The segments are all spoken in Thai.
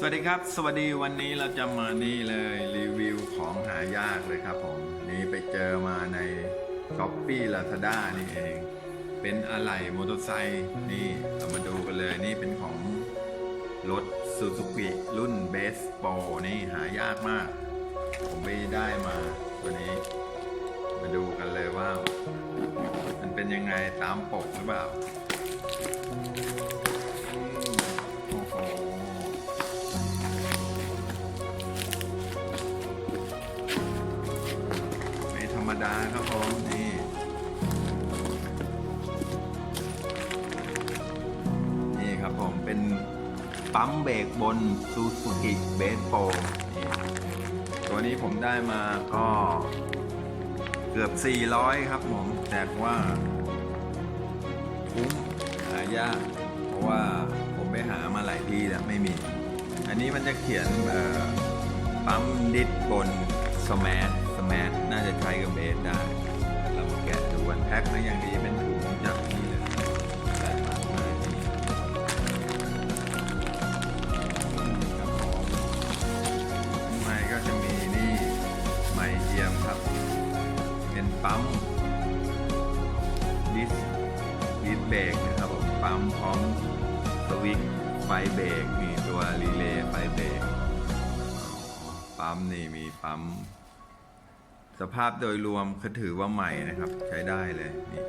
สวัสดีครับ สวัสดีวันนี้เราจะมานี่เลยรีวิวของหายากเลยครับผมนี่ไปเจอมาใน s h อ p e e Lazada นี่เอง เป็นอะไหล่มอเตอร์ไซค์นี่เรามาดูกันเลยนี่เป็นของรถ Suzuki รุ่น Base Pro นี่หายากมาก ผมไปได้มาตัวนี้ มาดูกันเลยว่า มันเป็นยังไงตามปกหรือเปล่า ดาครับผมนี่นี่ครับผมเป็นปั๊มเบรกบนซูซูกิเบสโปลตัวนี้ผมได้มาก็เกือบ 400 ครับผมแต่ว่าคุ้มหายากเพราะว่าผมไปหามาหลายที่แล้วไม่มี อันนี้มันจะเขียนปั๊มดิสบนสมาร์ท สมาร์ทน่าจะใช้กับเบสได้ เรามาแกะดูกันแพ็คมาอย่างดีเป็นถุงจากนี่เลยได้มามานี่ครับผมข้ก็จะมีนี่ไมเยียมครับ เป็นปั๊มดิสดิสเบรกนะครับผมปั๊มพร้อมสวิตช์ไฟเบรกมีตัวรีเลย์ไฟเบรกปั๊มนี่มีปั๊ม สภาพโดยรวมคือถือว่าใหม่นะครับ ใช้ได้เลยนี่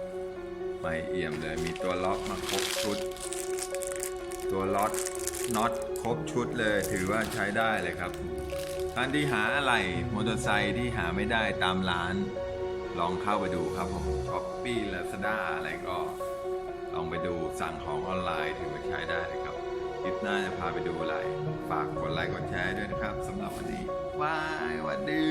ใหม่เอี่ยมเลยมีตัวล็อกมาครบชุด ตัวล็อตน็อตครบชุดเลยถือว่าใช้ได้เลยครับท่านที่หาอะไรมอเตอร์ไซค์ที่หาไม่ได้ตามร้าน ลองเข้าไปดูครับผมช้อปปี้ลาซาด้าอะไรก็ ลองไปดูสั่งของออนไลน์ถือว่าใช้ได้เลยครับคลิปหน้าจะพาไปดูอะไร ฝากกดไลค์กดแชร์ด้วยนะครับสำหรับวันนี้บายวัสดี